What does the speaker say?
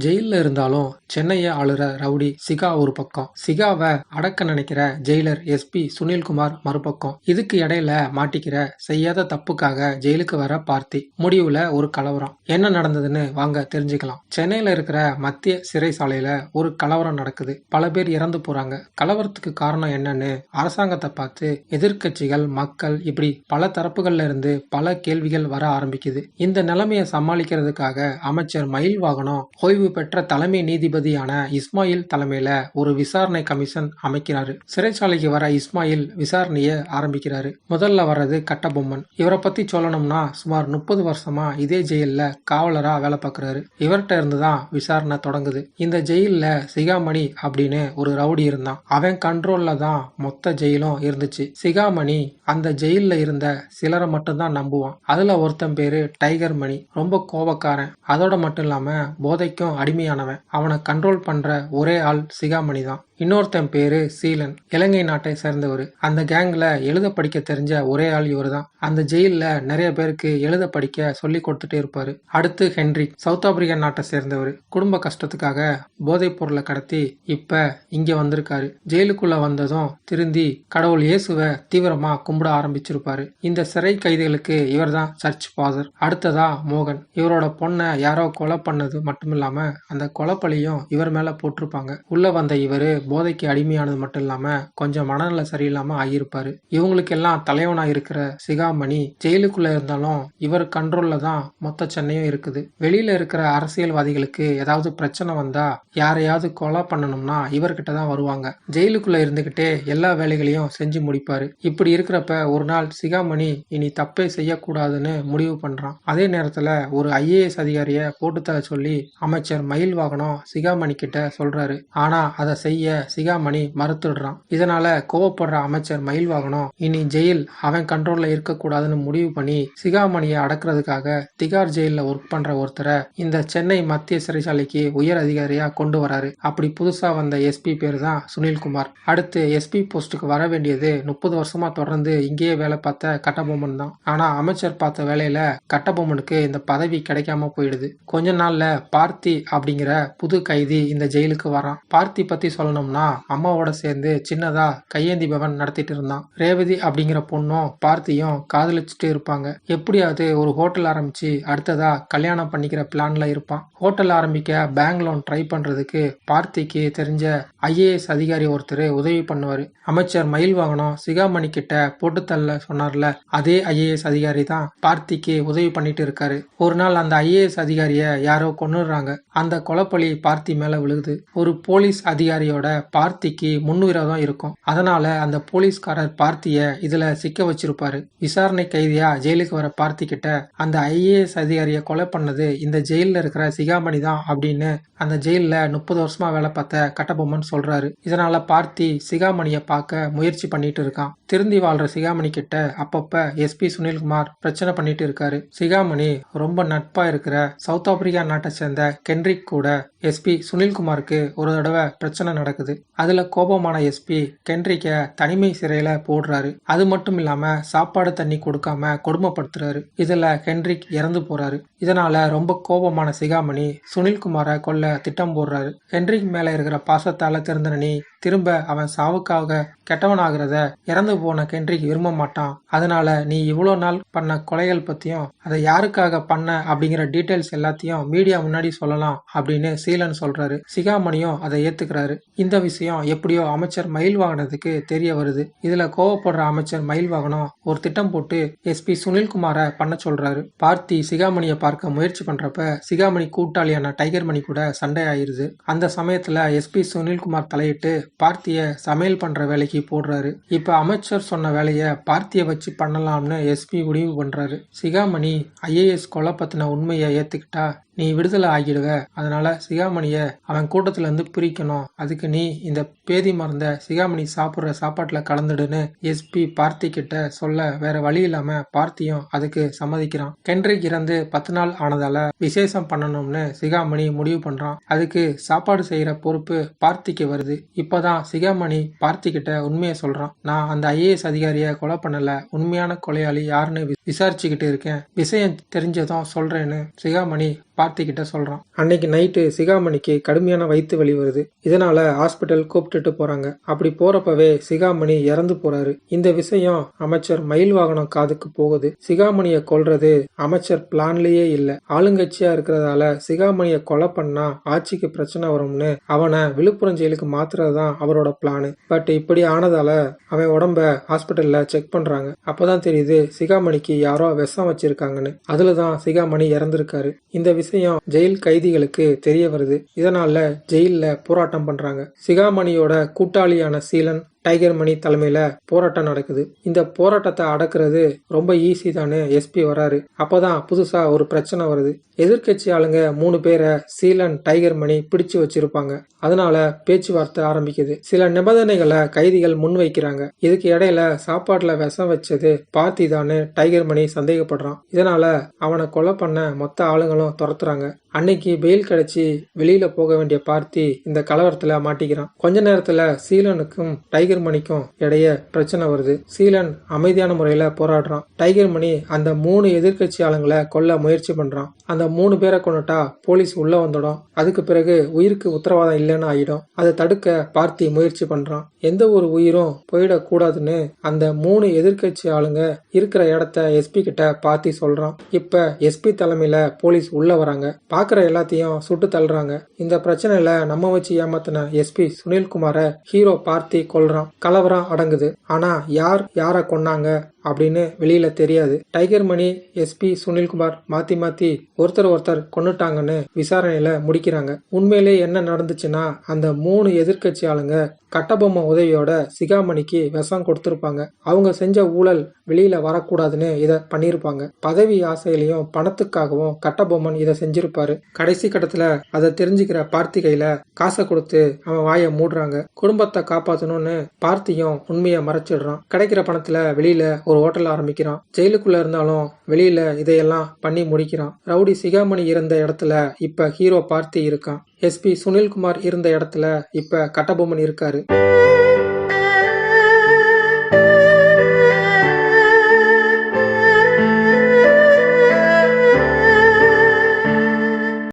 ஜெயில இருந்தாலும் சென்னையை ஆளுற ரவுடி சிகா ஒரு பக்கம். சிகாவை அடக்க நினைக்கிற ஜெயிலர் எஸ்பி சுனில்குமார் மறுபக்கம். இதுக்கு இடையில மாட்டிக்கிற செய்யாத தப்புக்காக ஜெயிலுக்கு வர பார்த்தி. முடிவுல ஒரு கலவரம். என்ன நடந்ததுன்னு வாங்க தெரிஞ்சுக்கலாம். சென்னையில இருக்கிற மத்திய சிறைசாலையில ஒரு கலவரம் நடக்குது. பல பேர் இறந்து போறாங்க. கலவரத்துக்கு காரணம் என்னன்னு அரசாங்கத்தை பார்த்து எதிர்க்கட்சிகள் மக்கள் இப்படி பல தரப்புகள்ல இருந்து பல கேள்விகள் வர ஆரம்பிக்குது. இந்த நிலைமையை சமாளிக்கிறதுக்காக அமைச்சர் மயில் வாகனம் ஓய்வு பெற்ற தலைமை நீதிபதியான இஸ்மாயில் தலைமையில ஒரு விசாரணை கமிஷன் அமைக்கிறாரு. சிறைச்சாலைக்கு வர இஸ்மாயில் விசாரணையை ஆரம்பிக்கிறாரு. முதல்ல வர்றது கட்டபொம்மன். இவரை பத்தி சொல்லணும்னா சுமார் முப்பது வருஷமா இதே ஜெயில காவலரா வேலை பார்க்கறாரு. இவர்கிட்ட இருந்து தான் விசாரணை தொடங்குது. இந்த ஜெயில சிகாமணி அப்படின்னு ஒரு ரவுடி இருந்தான். அவன் கண்ட்ரோல்ல தான் மொத்த ஜெயிலும் இருந்துச்சு. சிகாமணி அந்த ஜெயில இருந்த சிலரை மட்டும்தான் நம்புவான். அதுல ஒருத்தன் பேரு டைகர் மணி. ரொம்ப கோபக்காரன். அதோட மட்டும் இல்லாம போதைக்கும் அடிமையானவன். அவனை கண்ட்ரோல் பண்ற ஒரே ஆள் சிகாமணி தான் இன்னொருத்தன் பேரு சீலன். இலங்கை நாட்டை சேர்ந்தவர். அந்த கேங்ல எழுத படிக்க தெரிஞ்ச ஒரே ஆள் இவர் தான் அந்த ஜெயில நிறைய பேருக்கு எழுத படிக்க சொல்லி கொடுத்துட்டே இருப்பாரு. அடுத்து ஹென்ரிக் சவுத் ஆப்பிரிக்கா நாட்டை சேர்ந்தவர். குடும்ப கஷ்டத்துக்காக போதைப் பொருளை கடத்தி இப்ப இங்க வந்திருக்காரு. ஜெயிலுக்குள்ள வந்ததும் திருந்தி கடவுள் இயேசுவை தீவிரமா கும்பிட ஆரம்பிச்சிருப்பாரு. இந்த சிறை கைதிகளுக்கு இவர் தான் சர்ச் ஃபாதர் அடுத்ததா மோகன். இவரோட பொண்ணை யாரோ கொலை பண்ணது மட்டும் இல்லாம அந்த கொலைப்பழியும் இவர் மேல போட்டிருப்பாங்க. உள்ள வந்த இவரு போதைக்கு அடிமையானது மட்டும் இல்லாம கொஞ்சம் மனநல சரியில்லாம ஆகியிருப்பாரு. இவங்களுக்கு எல்லாம் தலைவனா இருக்கிற சிகாமணி ஜெயிலுக்குள்ள இருந்தாலும் இவர் கண்ட்ரோல்ல தான் மொத்த சென்னையும் இருக்குது. வெளியில இருக்கிற அரசியல்வாதிகளுக்கு ஏதாவது பிரச்சனை வந்தா யாரையாவது கொலை பண்ணணும்னா இவர்கிட்ட தான் வருவாங்க. ஜெயிலுக்குள்ள இருந்துகிட்டே எல்லா வேலைகளையும் செஞ்சு முடிப்பாரு. இப்படி இருக்கிறப்ப ஒரு நாள் சிகாமணி இனி தப்பே செய்யக்கூடாதுன்னு முடிவு பண்றான். அதே நேரத்துல ஒரு ஐஏஎஸ் அதிகாரிய போட்டு தர சொல்லி அமைச்சர் மயில் வாகனம் சிகாமணி கிட்ட சொல்றாரு. ஆனா அதை செய்ய சிகாமணி மறுத்துடுறான். இதனால கோவப்படுற அமைச்சர் மயில் வாகனம் இனி ஜெயில் அவன் கண்ட்ரோல்ல இருக்கக்கூடாதுன்னு முடிவு பண்ணி சிகாமணியை அடக்குறதுக்காக திகார் ஜெயில ஒர்க் பண்ற ஒருத்தரை இந்த சென்னை மத்திய சிறைச்சாலைக்கு உயர் அதிகாரியா கொண்டு வராரு. அப்படி புதுசா வந்த எஸ்பி பேர் தான் சுனில்குமார். அடுத்து எஸ்பி போஸ்டுக்கு வர வேண்டியது முப்பது வருஷமா தொடர்ந்து இங்கேயே வேலை பார்த்த கட்டபொம்மன் தான். ஆனா அமைச்சர் பார்த்த வேலையில கட்டபொம்மனுக்கு இந்த பதவி கிடைக்காம போயிடுது. கொஞ்ச நாள்ல பார்த்தி அப்படிங்கிற புது கைதி இந்த ஜெயிலுக்கு வரான். பார்த்தி பத்தி சொல்லணும்? சொல்லணும்னா அம்மாவோட சேர்ந்து சின்னதா கையேந்தி பவன் நடத்திட்டு இருந்தான். ரேவதி அப்படிங்கிற பொண்ணும் பார்த்தியும் காதலிச்சுட்டு இருப்பாங்க. எப்படியாவது ஒரு ஹோட்டல் ஆரம்பிச்சு அடுத்ததா கல்யாணம் பண்ணிக்கிற பிளான்ல இருப்பான். ஹோட்டல் ஆரம்பிக்க பேங்க் லோன் ட்ரை பண்றதுக்கு பார்த்திக்கு தெரிஞ்ச ஐஏஎஸ் அதிகாரி ஒருத்தர் உதவி பண்ணுவாரு. அமைச்சர் மயில் வாகனம் சிகாமணி கிட்ட போட்டு தள்ள சொன்னார்ல அதே ஐஏஎஸ் அதிகாரி தான் பார்த்திக்கு உதவி பண்ணிட்டு இருக்காரு. ஒரு நாள் அந்த ஐஏஎஸ் அதிகாரிய யாரோ கொன்னுடுறாங்க. அந்த கொலைப்பழி பார்த்தி மேல விழுகுது. ஒரு போலீஸ் அதிகாரியோட பார்த்திக்கு முன்விரோதம் இருக்கும். அதனால அந்த போலீஸ்காரர் பார்த்திய இதுல சிக்க வச்சிருப்பாரு. விசாரணை கைதியா ஜெயிலுக்கு வர பார்த்தி கிட்ட அந்த ஐஏஎஸ் அதிகாரியை கொலை பண்ணது இந்த ஜெயிலில் இருக்கிற சிகாமணி தான் அப்படின்னு அந்த ஜெயிலில் முப்பது வருஷமா வேலை பார்த்த கட்டபொம்மன் சொல்றாரு. இதனால பார்த்தி சிகாமணியை பார்க்க முயற்சி பண்ணிட்டு இருக்கான். திருந்தி வாழ்ற சிகாமணி கிட்ட அப்பப்ப எஸ்பி சுனில்குமார் பிரச்சனை பண்ணிட்டு இருக்காரு. சிகாமணி ரொம்ப நட்பா இருக்கிற சவுத் ஆப்பிரிக்கா நாட்டை சேர்ந்த கென்ரிக் கூட எஸ்பி சுனில்குமாருக்கு ஒரு தடவை பிரச்சனை நடக்குது. அதுல கோபமான எஸ்பி கென்ரிக்க தனிமை சிறையில போடுறாரு. அது மட்டும் இல்லாம சாப்பாடு தண்ணி கொடுக்காம கொடுமைப்படுத்துறாரு. இதுல கென்ரிக் இறந்து போறாரு. இதனால ரொம்ப கோபமான சிகாமணி சுனில்குமாரை கொல்ல திட்டம் போடுறாரு. ஹென்ரிக் மேல இருக்கிற பாசத்தால திருந்தனி திரும்ப அவன் சாவுக்காக கெட்டவனாகிறத இறந்து போன கென்ரிக் விரும்ப மாட்டான். அதனால நீ இவ்வளோ நாள் பண்ண கொலைகள் பற்றியும் அதை யாருக்காக பண்ண அப்படிங்கிற டீட்டெயில்ஸ் எல்லாத்தையும் மீடியா முன்னாடி சொல்லலாம் அப்படின்னு சீலன் சொல்றாரு. சிகாமணியும் அதை ஏத்துக்கிறாரு. இந்த விஷயம் எப்படியோ அமைச்சர் மயில் வாகனத்துக்கு தெரிய வருது. இதுல கோவப்படுற அமைச்சர் மயில் வாகனம் ஒரு திட்டம் போட்டு எஸ்பி சுனில்குமாரை பண்ண சொல்றாரு. பார்த்தி சிகாமணியை பார்க்க முயற்சி பண்றப்ப சிகாமணி கூட்டாளியான டைகர் மணி கூட சண்டை ஆயிருது அந்த சமயத்துல எஸ்பி சுனில்குமார் தலையிட்டு பார்த்திய சமையல் பண்ற வேலைக்கு போடுறாரு. இப்ப அமைச்சர் சொன்ன வேலையை பார்த்திய வச்சு பண்ணலாம்னு எஸ்பி முடிவு பண்றாரு. சிகாமணி ஐஏஎஸ் கொலை பத்தின உண்மையை ஏத்துக்கிட்டா நீ விடுதலை ஆகிடுவ அதனால சிகாமணிய அவன் கூட்டத்துல இருந்து பிரிக்கணும். அதுக்கு நீ இந்த பேதி மறந்த சிகாமணி சாப்பிடுற சாப்பாட்டுல கலந்துடுன்னு எஸ்பி பார்த்தி கிட்ட சொல்ல வேற வழி இல்லாம பார்த்தியும் அதுக்கு சம்மதிக்கிறான். கென்றி இறந்து பத்து நாள் ஆனதால விசேஷம் பண்ணணும்னு சிகாமணி முடிவு பண்றான். அதுக்கு சாப்பாடு செய்யற பொறுப்பு பார்த்திக்கு வருது. இப்பதான் சிகாமணி பார்த்தி கிட்ட உண்மையை சொல்றான். நான் அந்த ஐஏஎஸ் அதிகாரிய கொலை பண்ணல. உண்மையான கொலையாளி யாருன்னு வி- விசாரிச்சுக்கிட்டு இருக்கேன். விஷயம் தெரிஞ்சதும் சொல்றேன்னு சிகாமணி பார்த்திகிட்ட சொல்றான். அன்னைக்கு நைட்டு சிகாமணிக்கு கடுமையான வயிற்று வலி வருது. இதனால ஹாஸ்பிட்டல் கூப்பிட்டுட்டு போறாங்க. அப்படி போறப்பவே சிகாமணி இறந்து போறாரு. இந்த விஷயம் அமைச்சர் மயில் வாகனம் காதுக்கு போகுது. சிகாமணியை கொல்றது அமைச்சர் பிளான்லயே இல்ல. ஆளுங்கட்சியா இருக்கிறதால சிகாமணியை கொலை பண்ணா ஆட்சிக்கு பிரச்சனை வரும்னு அவனை விழுப்புரம் ஜெயிலுக்கு மாத்துறதுதான் அவரோட பிளானு பட் இப்படி ஆனதால அவன் உடம்ப ஹாஸ்பிட்டல்ல செக் பண்றாங்க. அப்பதான் தெரியுது சிகாமணிக்கு யாரோ விஷம் வச்சிருக்காங்கன்னு. அதுலதான் சிகாமணி இறந்திருக்காரு. இந்த விஷயம் விஷயம் ஜெயில் கைதிகளுக்கு தெரிய வருது. இதனால ஜெயில போராட்டம் பண்றாங்க. சிகாமணியோட கூட்டாளியான சீலன் டைகர் மணி தலைமையில போராட்டம் நடக்குது. இந்த போராட்டத்தை அடக்குறது ரொம்ப ஈஸி தானே எஸ்பி வராரு. அப்பதான் புதுசா ஒரு பிரச்சனை வருது. எதிர்க்கட்சி ஆளுங்க மூணு பேரை சீலன் டைகர் மணி பிடிச்சு வச்சிருப்பாங்க. அதனால பேச்சுவார்த்தை ஆரம்பிக்குது. சில நிபந்தனைகளை கைதிகள் முன்வைக்கிறாங்க. இதுக்கு இடையில சாப்பாட்டுல விஷம் வச்சது பார்த்தி தானே டைகர் மணி சந்தேகப்படுறான். இதனால அவனை கொலை பண்ண மொத்த ஆளுங்களும் துரத்துறாங்க. அன்னைக்கு வெயில் கிடைச்சி வெளியில போக வேண்டிய பார்த்தி இந்த கலவரத்துல மாட்டிக்கிறான். கொஞ்ச நேரத்துல சீலனுக்கும் டைகர் மணிக்கும் இடையே பிரச்சனை வருது. சீலன் அமைதியான முறையில போராடுறான். டைகர் மணி அந்த மூணு எதிர்க்கட்சி ஆளுங்களை கொல்ல முயற்சி பண்றான். அந்த மூணு பேரை கொண்டுட்டா போலீஸ் உள்ள வந்துடும். அதுக்கு பிறகு உயிருக்கு உத்தரவாதம் இல்லை இல்லைன்னு ஆயிடும் அதை தடுக்க பார்த்தி முயற்சி பண்றான். எந்த ஒரு உயிரும் போயிடக்கூடாதுன்னு அந்த மூணு எதிர்க்கட்சி ஆளுங்க இருக்கிற இடத்த எஸ்பி கிட்ட பார்த்தி சொல்றான். இப்ப எஸ்பி தலைமையில போலீஸ் உள்ள வராங்க. பாக்குற எல்லாத்தையும் சுட்டு தள்ளுறாங்க. இந்த பிரச்சனையில நம்ம வச்சு ஏமாத்தின எஸ்பி சுனில்குமார ஹீரோ பார்த்தி கொல்றான். கலவரம் அடங்குது. ஆனா யார் யார கொன்னாங்க? அப்படின்னு வெளியில தெரியாது. டைகர் மணி எஸ்பி சுனில்குமார் மாத்தி மாத்தி ஒருத்தர் ஒருத்தர் கொண்டுட்டாங்கன்னு விசாரணையில முடிக்கிறாங்க. உண்மையிலே என்ன நடந்துச்சுன்னா அந்த மூணு எதிர்கட்சி ஆளுங்க கட்டபொம்மை உதவியோட சிகாமணிக்கு விஷம் கொடுத்துருப்பாங்க. அவங்க செஞ்ச ஊழல் வெளியில வரக்கூடாதுன்னு இத பண்ணிருப்பாங்க பதவி ஆசையிலையும் பணத்துக்காகவும் கட்டபொம்மன் இதை செஞ்சிருப்பாரு. கடைசி கட்டத்துல அதை தெரிஞ்சுக்கிற பார்த்திகையில காசை கொடுத்து அவன் வாயை மூடுறாங்க. குடும்பத்தை காப்பாத்தணும்னு பார்த்தியும் உண்மையை மறைச்சிடுறான். கிடைக்கிற பணத்துல வெளியில ஒரு ஹோட்டல் ஆரம்பிக்கிறான். ஜெயிலுக்குள்ள இருந்தாலும் வெளியில இதையெல்லாம் பண்ணி முடிக்கிறான். ரவுடி சிகாமணி இருந்த இடத்துல இப்ப ஹீரோ பார்த்தி இருக்கான். எஸ்பி சுனில்குமார் இருந்த இடத்துல இப்ப கட்டபொம்மன் இருக்காரு.